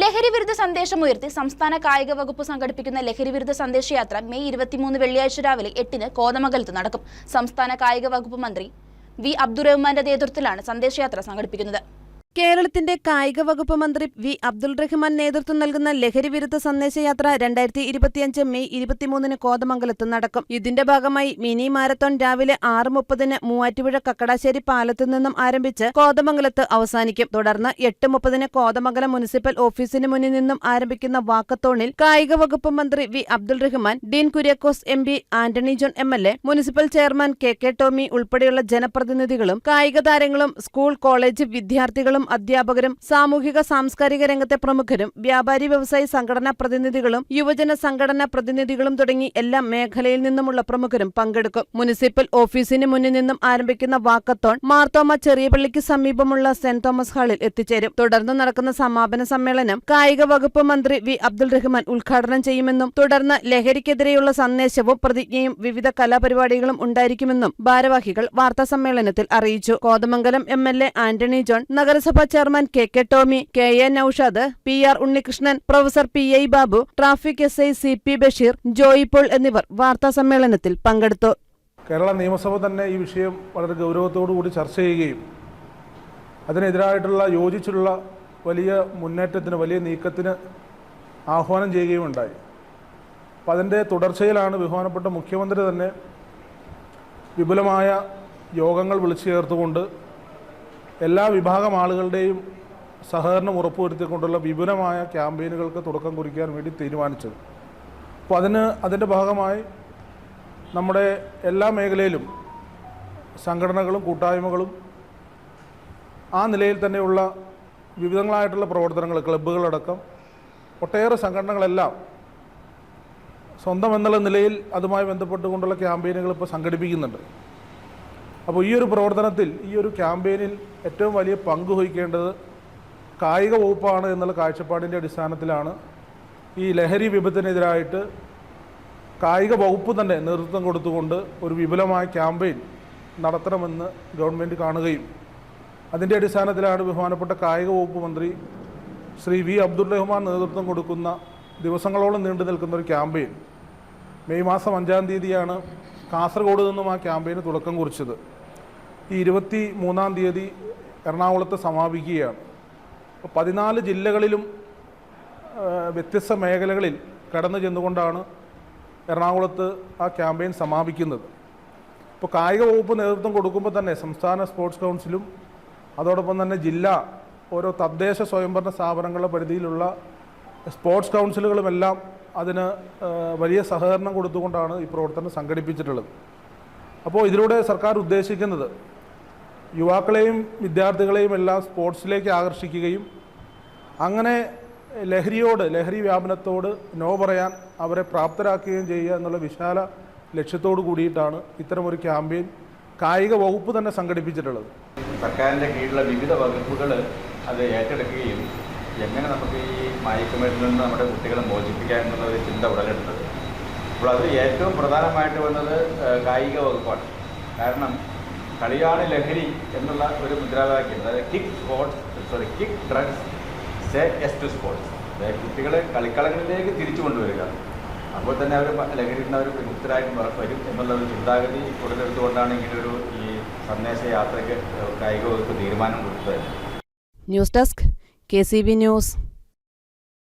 ലഹരി വിരുദ്ധ സന്ദേശമുയർത്തി സംസ്ഥാന കായിക വകുപ്പ് സംഘടിപ്പിക്കുന്ന ലഹരി വിരുദ്ധ സന്ദേശയാത്ര മെയ് ഇരുപത്തിമൂന്ന് വെള്ളിയാഴ്ച രാവിലെ എട്ടിന് കോതമംഗലത്ത് നടക്കും. സംസ്ഥാന കായിക വകുപ്പ് മന്ത്രി വി അബ്ദുറഹ്മാന്റെ നേതൃത്വത്തിലാണ് സന്ദേശയാത്ര സംഘടിപ്പിക്കുന്നത്. കേരളത്തിന്റെ കായിക വകുപ്പ് മന്ത്രി വി. അബ്ദുൾ റഹ്മാൻ നേതൃത്വം നൽകുന്ന ലഹരി വിരുദ്ധ സന്ദേശയാത്ര രണ്ടായിരത്തി ഇരുപത്തിയഞ്ച് മെയ് ഇരുപത്തിമൂന്നിന് കോതമംഗലത്ത് നടക്കും. ഇതിന്റെ ഭാഗമായി മിനി മാരത്തോൺ രാവിലെ ആറ് മുപ്പതിന് മൂവാറ്റുപുഴ കക്കടാശ്ശേരി പാലത്തു നിന്നും ആരംഭിച്ച് കോതമംഗലത്ത് അവസാനിക്കും. തുടർന്ന് എട്ട് മുപ്പതിന് കോതമംഗലം മുനിസിപ്പൽ ഓഫീസിന് മുന്നിൽ നിന്നും ആരംഭിക്കുന്ന വാക്കത്തോണിൽ കായിക വകുപ്പ് മന്ത്രി V. Abdul Rahman Dean Kuriakose M. P. Antony John M. L. A municipal chairman K. K. Tomy ഉൾപ്പെടെയുള്ള ജനപ്രതിനിധികളും കായിക താരങ്ങളും സ്കൂൾ കോളേജ് വിദ്യാർത്ഥികളും അധ്യാപകരും സാമൂഹിക സാംസ്കാരിക രംഗത്തെ പ്രമുഖരും വ്യാപാരി വ്യവസായി സംഘടനാ പ്രതിനിധികളും യുവജന സംഘടനാ പ്രതിനിധികളും തുടങ്ങി എല്ലാ മേഖലയിൽ നിന്നുമുള്ള പ്രമുഖരും പങ്കെടുക്കും. മുനിസിപ്പൽ ഓഫീസിന് മുന്നിൽ നിന്നും ആരംഭിക്കുന്ന വാക്കത്തോൺ മാർത്തോമ ചെറിയപള്ളിക്ക് സമീപമുള്ള സെന്റ് തോമസ് ഹാളിൽ എത്തിച്ചേരും. തുടർന്ന് നടക്കുന്ന സമാപന സമ്മേളനം കായിക വകുപ്പ് മന്ത്രി വി. അബ്ദുൾ റഹ്മാൻ ഉദ്ഘാടനം ചെയ്യുമെന്നും തുടർന്ന് ലഹരിക്കെതിരെയുള്ള സന്ദേശവും പ്രതിജ്ഞയും വിവിധ കലാപരിപാടികളും ഉണ്ടായിരിക്കുമെന്നും ഭാരവാഹികൾ വാർത്താ സമ്മേളനത്തിൽ അറിയിച്ചു. Kothamangalam M. L. A. Antony John നഗരസഭാ chairman K K Tomy K A Noushad P R Unnikrishnan professor P I Babu traffic S I C P Basheer Joy Paul എന്നിവർ വാർത്താ സമ്മേളനത്തിൽ പങ്കെടുത്തു. കേരള നിയമസഭ തന്നെ ഈ വിഷയം വളരെ ഗൗരവത്തോടു കൂടി ചർച്ച ചെയ്യുകയും അതിനെതിരായിട്ടുള്ള യോജിച്ചുള്ള വലിയ മുന്നേറ്റത്തിന് വലിയ നീക്കത്തിന് ആഹ്വാനം ചെയ്യുകയും ഉണ്ടായി അപ്പം അതിന്റെ തുടർച്ചയിലാണ് ബഹുമാനപ്പെട്ട മുഖ്യമന്ത്രി തന്നെ വിപുലമായ യോഗങ്ങൾ വിളിച്ചു ചേർത്തുകൊണ്ട് എല്ലാ വിഭാഗം ആളുകളുടെയും സഹകരണം ഉറപ്പുവരുത്തിക്കൊണ്ടുള്ള വിപുലമായ ക്യാമ്പയിനുകൾക്ക് തുടക്കം കുറിക്കാൻ വേണ്ടി തീരുമാനിച്ചത്. അപ്പോൾ അതിന് അതിന്റെ ഭാഗമായി നമ്മുടെ എല്ലാ മേഖലയിലും സംഘടനകളും കൂട്ടായ്മകളും ആ നിലയിൽ തന്നെയുള്ള വിവിധങ്ങളായിട്ടുള്ള പ്രവർത്തനങ്ങൾ ക്ലബ്ബുകളടക്കം ഒട്ടേറെ സംഘടനകളെല്ലാം സ്വന്തം എന്നുള്ള നിലയിൽ അതുമായി ബന്ധപ്പെട്ടുകൊണ്ടുള്ള ക്യാമ്പയിനുകൾ ഇപ്പോൾ സംഘടിപ്പിക്കുന്നുണ്ട്. അപ്പോൾ ഈ ഒരു പ്രവർത്തനത്തിൽ ഈ ഒരു ക്യാമ്പയിനിൽ ഏറ്റവും വലിയ പങ്ക് വഹിക്കേണ്ടത് കായിക വകുപ്പാണ് എന്നുള്ള കാഴ്ചപ്പാടിന്റെ അടിസ്ഥാനത്തിലാണ് ഈ ലഹരി വിപത്തിനെതിരായിട്ട് കായിക വകുപ്പ് തന്നെ നേതൃത്വം കൊടുത്തുകൊണ്ട് ഒരു വിപുലമായ ക്യാമ്പയിൻ നടത്തണമെന്ന് ഗവൺമെന്റ് കാണുകയും അതിന്റെ അടിസ്ഥാനത്തിലാണ് ബഹുമാനപ്പെട്ട കായിക വകുപ്പ് മന്ത്രി ശ്രീ വി അബ്ദുൾ റഹ്മാൻ നേതൃത്വം കൊടുക്കുന്ന ദിവസങ്ങളോളം നീണ്ടു നിൽക്കുന്ന ഒരു ക്യാമ്പയിൻ. മെയ് മാസം അഞ്ചാം തീയതിയാണ് കാസർഗോഡ് നിന്നും ആ ക്യാമ്പയിന് തുടക്കം കുറിച്ചത്. ഈ ഇരുപത്തി മൂന്നാം തീയതി എറണാകുളത്ത് സമാപിക്കുകയാണ്. പതിനാല് ജില്ലകളിലും വ്യത്യസ്ത മേഖലകളിൽ കടന്നു ചെന്നുകൊണ്ടാണ് എറണാകുളത്ത് ആ ക്യാമ്പയിൻ സമാപിക്കുന്നത്. ഇപ്പോൾ കായിക വകുപ്പ് നേതൃത്വം കൊടുക്കുമ്പോൾ തന്നെ സംസ്ഥാന സ്പോർട്സ് കൗൺസിലും അതോടൊപ്പം തന്നെ ജില്ലാ ഓരോ തദ്ദേശ സ്വയംഭരണ സ്ഥാപനങ്ങളുടെ പരിധിയിലുള്ള സ്പോർട്സ് കൗൺസിലുകളുമെല്ലാം അതിന് വലിയ സഹകരണം കൊടുത്തുകൊണ്ടാണ് ഈ പ്രവർത്തനം സംഘടിപ്പിച്ചിട്ടുള്ളത്. അപ്പോൾ ഇതിലൂടെ സർക്കാർ ഉദ്ദേശിക്കുന്നത് യുവാക്കളെയും വിദ്യാർത്ഥികളെയും എല്ലാം സ്പോർട്സിലേക്ക് ആകർഷിക്കുകയും അങ്ങനെ ലഹരിയോട് ലഹരി വ്യാപനത്തോട് നോ പറയാൻ അവരെ പ്രാപ്തരാക്കുകയും ചെയ്യുക എന്നുള്ള വിശാല ലക്ഷ്യത്തോടു കൂടിയിട്ടാണ് ഇത്തരമൊരു ക്യാമ്പയിൻ കായിക വകുപ്പ് തന്നെ സംഘടിപ്പിച്ചിട്ടുള്ളത്. സർക്കാരിന്റെ കീഴിലുള്ള വിവിധ വകുപ്പുകൾ അത് ഏറ്റെടുക്കുകയും എങ്ങനെ നമുക്ക് ഈ മയക്കുമരുന്നിൽ നിന്ന് നമ്മുടെ കുട്ടികളെ മോചിപ്പിക്കാം എന്നുള്ള ഒരു ചിന്ത ഉടലെടുത്തത്? അപ്പോൾ അത് ഏറ്റവും പ്രധാനമായിട്ട് വന്നത് കായിക വകുപ്പാണ്. കാരണം കളിയാണ് ലഹരി എന്നുള്ള ഒരു മുദ്രാവാക്യം അതായത് kick sports sorry kick drugs say yes to sports അതായത് കുട്ടികളെ കളിക്കളങ്ങളിലേക്ക് തിരിച്ചു കൊണ്ടുവരിക. അപ്പോൾ തന്നെ അവർ ലഹരി അവർ വിമുക്തരായിട്ട് വരും എന്നുള്ള ഒരു ചിന്താഗതി ഉടലെടുത്തുകൊണ്ടാണ് ഇങ്ങനെയൊരു ഈ സന്ദേശ യാത്രയ്ക്ക് കായിക വകുപ്പ് തീരുമാനം കൊടുത്തത്. News desk K C B news.